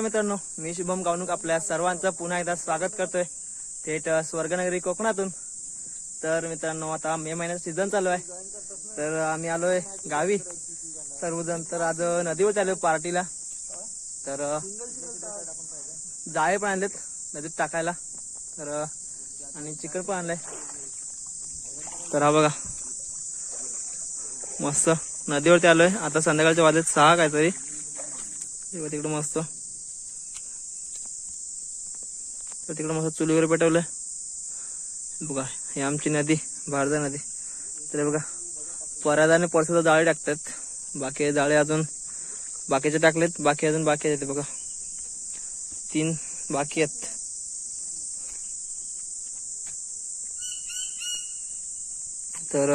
नमस्कार मित्रांनो मी शुभम गावणूक आपल्या सर्वांचं पुन्हा एकदा स्वागत करतोय थेट स्वर्गनगरी कोकणातून. तर मित्रांनो आता मे महिन्याचा सीझन चालू आहे. तर आम्ही आलोय गावी. सर्वजण तर आज नदीवर चालू पार्टीला. तर जाळे पण आणलेत नदीत टाकायला. तर आणि चिकन पण आणलंय. तर हा बघा. मस्त नदीवरती आलोय. आता संध्याकाळच्या वाजत सहा काहीतरी. तिकडे मस्त. तर तिकडं मस्त चुली वगैरे पेटवलं. बघा ही आमची नदी भारदा नदी. तर बघा परादा आणि परसादा जाळे टाकतात. बाकी जाळे अजून बाकीचे टाकलेत बाकी अजून बाकी आहेत बघा. तीन बाकी आहेत. तर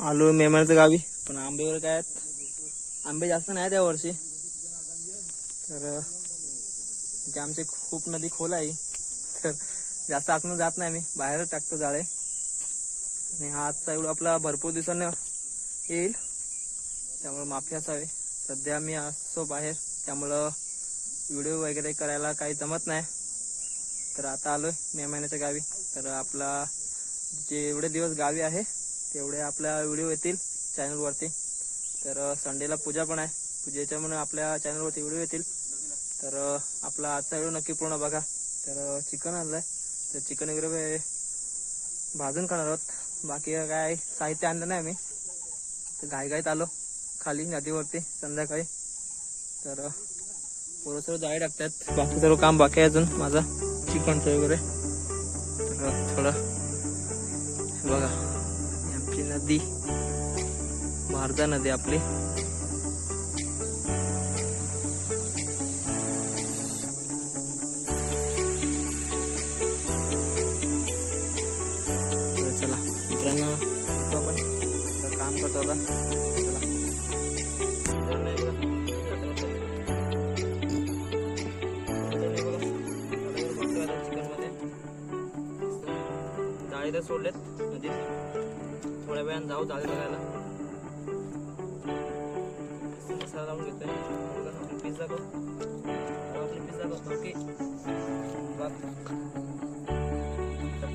आलो मेमणच्या गावी. पण आंबे वगैरे काय आहेत? आंबे जास्त नाही त्या वर्षी. तर म्हणजे आमची खूप नदी खोल आहे तर जास्त आतनं जात नाही मी. बाहेरच टाकतो जाळे. आणि हा आजचा एवढा आपला भरपूर दिवसानं येईल. त्यामुळे माफी असावी. सध्या मी असतो बाहेर. त्यामुळं व्हिडिओ वगैरे करायला काही जमत नाही. तर आता आलोय मे महिन्याच्या गावी. तर आपला जेवढे दिवस गावी आहे तेवढे आपल्या व्हिडिओ येतील चॅनलवरती. तर संडेला पूजा पण आहे. पूजेच्या म्हणून आपल्या चॅनलवरती व्हिडिओ येतील. तर आपला आजचा व्हिडिओ नक्की पूर्ण बघा. तर चिकन आणलंय. तर चिकन वगैरे भाजून खाणार आहोत. बाकी काय साहित्य आणलं नाही आम्ही. तर घाईघाईत आलो. खाली नदीवरती संध्याकाळी. तर पोरं सर्व जाळी टाकतात. बाकी सर्व काम बाकी आहे अजून माझा. चिकनचं वगैरे. तर थोडं बघा. आमची नदी. भारदा नदी आपली. जाळी सोडलेत. नदीत थोड्या वेळानं जाऊ जाळी बघायला. मसाला लावून घेतोय. पिझ्झा करू. आपली पिझ्झा करू. ओके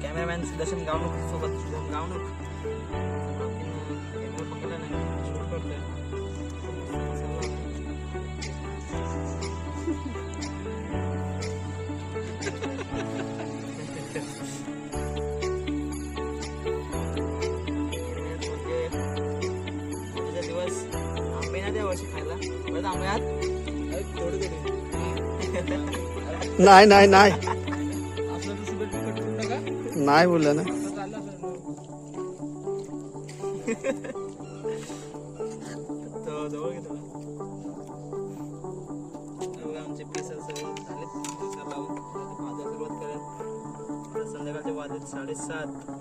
कॅमेरामॅन सुदर्शन गावणूक सोबत. गावणूक नाही नाही नाही. नाही बोललं ना. आमचे सर्व सुरुवात वाजत साडेसात.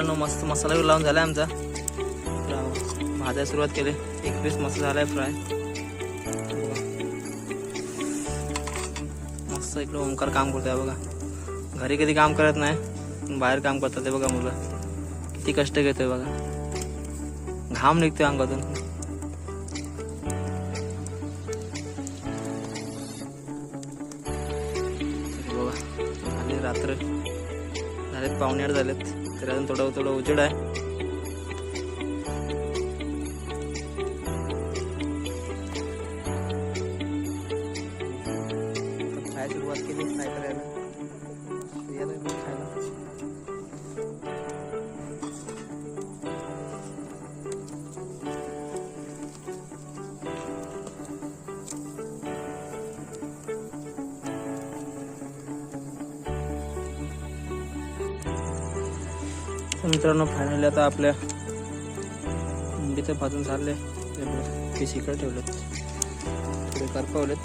मित्रांनो मस्त मसाला वगैरे लावून झाला आमचा. तर भाजायला सुरुवात केली. एक पीस मस्त झालाय फ्राय मस्त इकडे ओंकार काम करतोय बघा. घरी कधी काम करत नाही बाहेर काम करतात ते बघा मुलं. किती कष्ट घेतोय बघा. घाम निघतोय अंगातून. बघा. आणि रात्र. झालेत पाहुणे झालेत. तर अजून थोडं थोडं उजेड आहे. काय सुरुवात केली काय? करायला मित्रांनो फायनली आता आपल्या मुंबईचं भाजून झाले. पीस इकडे ठेवलेत. थोडे करपवलेत.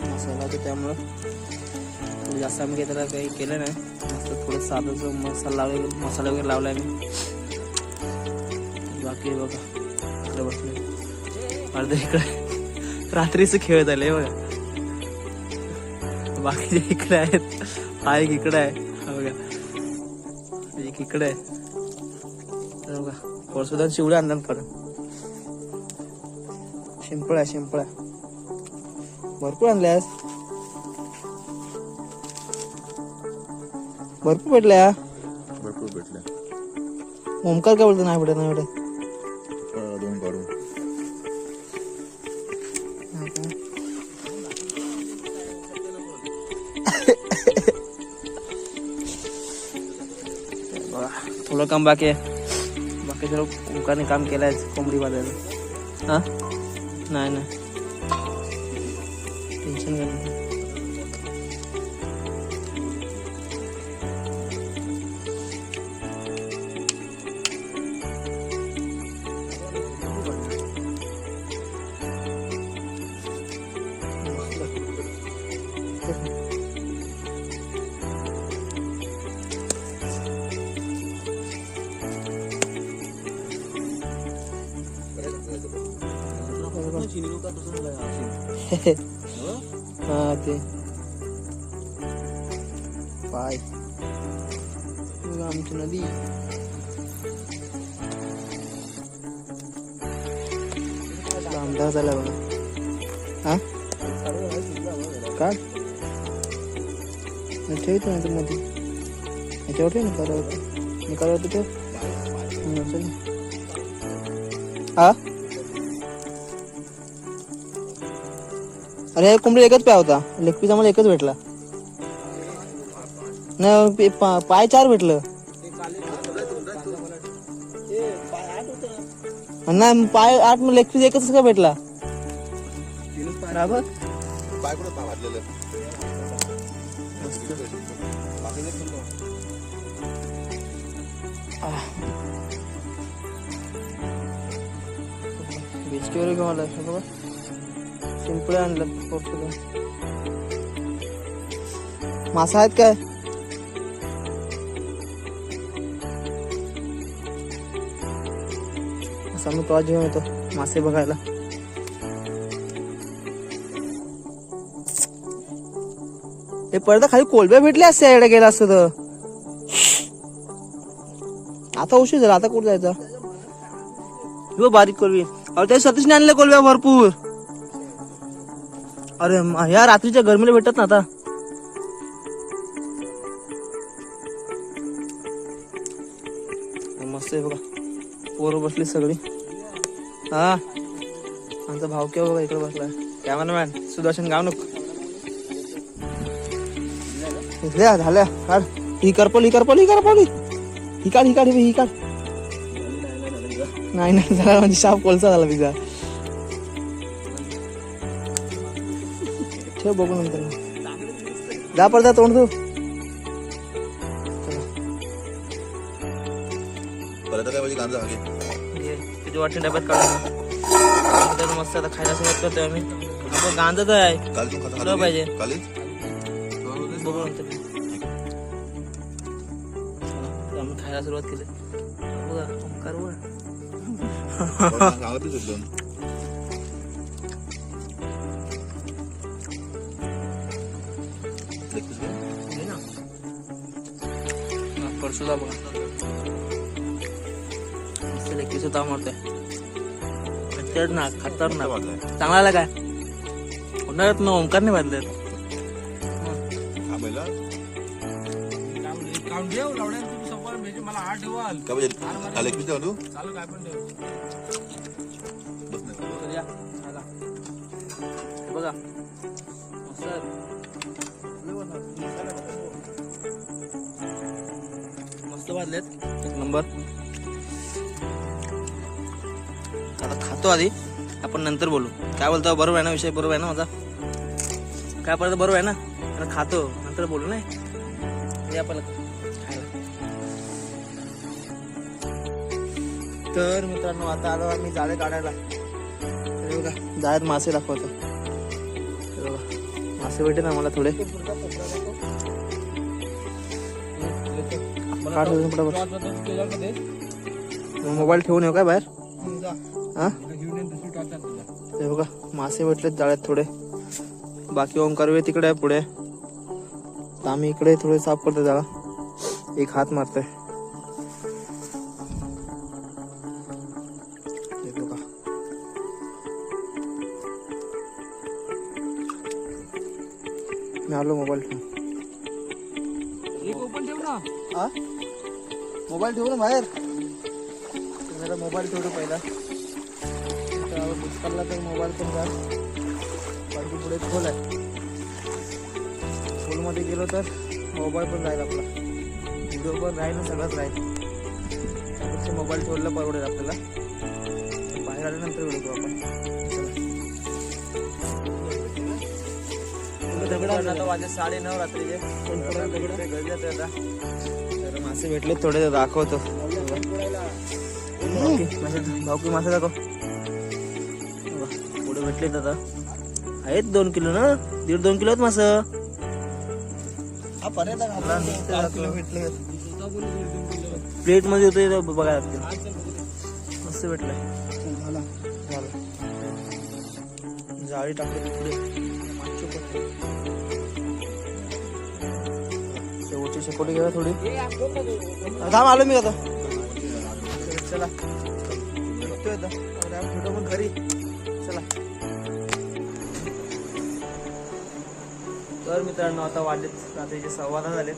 मसाला होता त्यामुळं जास्त आम्ही काही त्याला काही केलं नाही. मस्त थोडं साधं जो मसाला वगैरे मसाला वगैरे लावला आहे मी बाकी बघा. इकडे बसले अर्धे इकडे. रात्रीच खेळत आले बघा. बाकीचे इकडे आहेत हा एक इकडे आहे. बघा. एक इकडे परसुद्धा शिवडे परत शिंपळ आहे शिंपळ आहे भरपूर आणल्यास भरपूर भेटल्या. भरपूर भेटले ओमकार काय बोलतो? नाही भेटत नाही भेटत. थोडं काम बाकी आहे. बाकी सर्व ओंकारने काम केलं आहे कोंबडी बाजायला हां? नाही नाही. हा ते पाय बघा आमची नदी अंदाज झाला बघा हा का ठेवतो ना मध्ये याच्यावर ठेव ना करावं मी करावं ठेव हम्म, चल. हा अरे कोंबडी एकच प्या होता. लेग पीस आम्हाला एकच भेटला. नाही पे- पाय चार भेटलं. नाही पाय आठ लेग पीस एकच का भेटला? बराबर. पाय कुठं पाय वाजलेलं बिस्किट घेऊन आला हे शिंपळे आणलं पोटलं मासा आहेत काय असा मी तो घेऊन येतो मासे बघायला हे पडदा खाली कोलब्या भेटले असते याकडे गेला असत तर आता उशीर झाला आता कुठं जायचं हो बारीक कोलबी अरे त्या सतीशने आणलं कोलब्या भरपूर अरे या रात्रीच्या गरमीला भेटत ना आता. मस्त आहे बघा. पोरं बसली सगळी. हा. आमचा भाव केव्हा बघा इकडे बसलाय? कॅमेरामॅन सुदर्शन गाव नको इथल्या झाल्या. काढ. ही करपल ही करपल ही करपल ही काढ ही काढ ही काढ. नाही नाही झाला म्हणजे शाप कोलसा झाला पिझ्झा ठेव बघू नंतर जा पडदा तोंड तू किती वाटते डब्यात काढून? मस्त आता खायला सुरुवात करतोय आम्ही. आपण गांजा तर आहे. पाहिजे. काली बघू नंतर. आम्ही खायला सुरुवात केली. बघा ओंकार परसूला बघा. लेकीच होता मारतोय. खतरनाक. खतरनाक चांगला आला काय? उन्हाळ्यात मग बांधले मला आठ ठेवाल चालू काय पण बस नाही आला. बघा. मस्त. वाजलेत. एक नंबर. आता खातो आधी. आपण नंतर बोलू. काय बोलतो बरोबर आहे ना विषय? बरोबर आहे ना माझा? काय पडतं बरोबर आहे ना? आता खातो नंतर बोलू नाही? आपण तर मित्रांनो आता आलो आम्ही जाळे काढायला. जायत बघा जाळ्यात मासे दाखवतो. मासे भेटे ना मला थोडे. काढ पटापट. मोबाईल ठेवून येऊ काय बाहेर? हा? हे बघा मासे भेटलेत जाळ्यात थोडे. बाकी ओंकार वे तिकडे आहे पुढे. तर आम्ही इकडे थोडे साफ करतो जाळा एक हात मारतोय. मी आलो मोबाईल ठेवून. ओपन ठेव ना. हा मोबाईल ठेवू ना बाहेर? जरा मोबाईल ठेवतो पहिला. तर दुष्काळला तर मोबाईल पण जा. बाकी पुढे खोल आहे. खोलमध्ये गेलो तर मोबाईल पण राहील आपला. व्हिडिओ पण राहील सगळंच राहील. त्यापेक्षा मोबाईल ठेवला परवडेल आपल्याला. बाहेर आल्यानंतर व्हिडिओ आपण. आता वाजे साडे नऊ रात्रीचे. तर मासे भेटले थोडे दाखवतो. भावकी मासे दाखव. बघा, पुढे भेटलेत आता. आहेत दोन किलो ना? दीड दोन किलो आहेत मास. प्लेटमध्ये होते बघायला लागतील मस्त भेटलंय. झालं जाळी टाकली तिकडे. शेवटची शेकोटी घ्या थोडी. थांब आलो मी आता. चला. मग घरी. चला. तर मित्रांनो आता वाढलेत रात्रीचे सव्वा दहा झालेत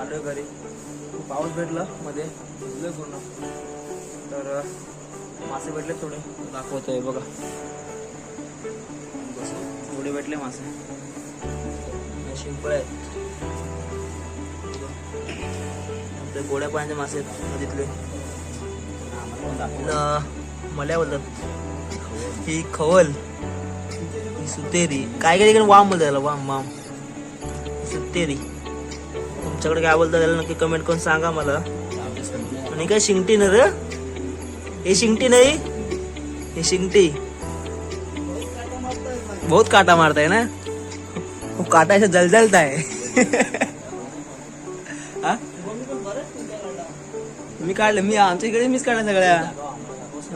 आलोय घरी. पाऊस भेटला मध्ये. भिजलोय पूर्ण. तर मासे भेटले थोडे. दाखवतोय बघा. एवढे भेटले मासे शिंपळ आहेत ते गोड्या पाण्याचे मासे आहेत नदीतले न- मल्या बोलतात. ही खवल ही सुतेरी. काय काय तिकडे वाम बोलतात त्याला वाम वाम. सुतेरी. तुमच्याकडे काय बोलतात त्याला नक्की कमेंट करून सांगा मला. आणि काय शिंगटी न रे? हे शिंगटी नाही? हे शिंगटी. बहुत काटा मारता है ना? वो काटा ऐसे जल जलता है? हा? मी काढलं मी आमच्या इकडे मीच काढलं सगळ्या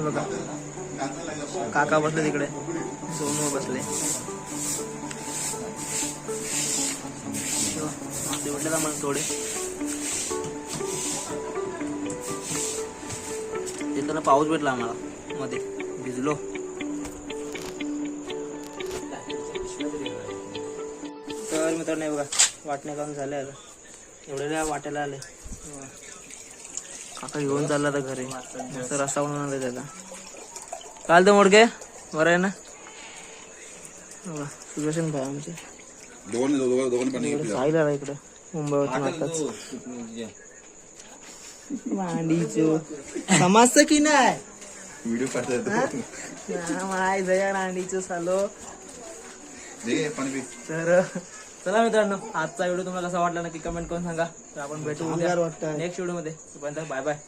बघा काका बसले तिकडे सोनू बसले हे मला थोडे येताना पाऊस भेटला आम्हाला मध्ये भिजलो। मित्रांनो हे बघा वाटणे काम झाले आता? एवढ्या वाटायला आले. काका घेऊन चालला आता घरी. मस्त रस्ता बनवून आला त्याला काल तर मोडके बरं आहे ना? बघा, सुदर्शन भाई आमचे? आला इकडे मुंबईवरून आताच मांडीचो समजतं की नाही? व्हिडिओ काढतात माय जया रांडीचो सालो. तर चला मित्रांनो आजचा व्हिडिओ तुम्हाला कसा वाटला नक्की कमेंट करून सांगा. तर आपण भेटू नेक्स्ट व्हिडिओमध्ये. Bye bye.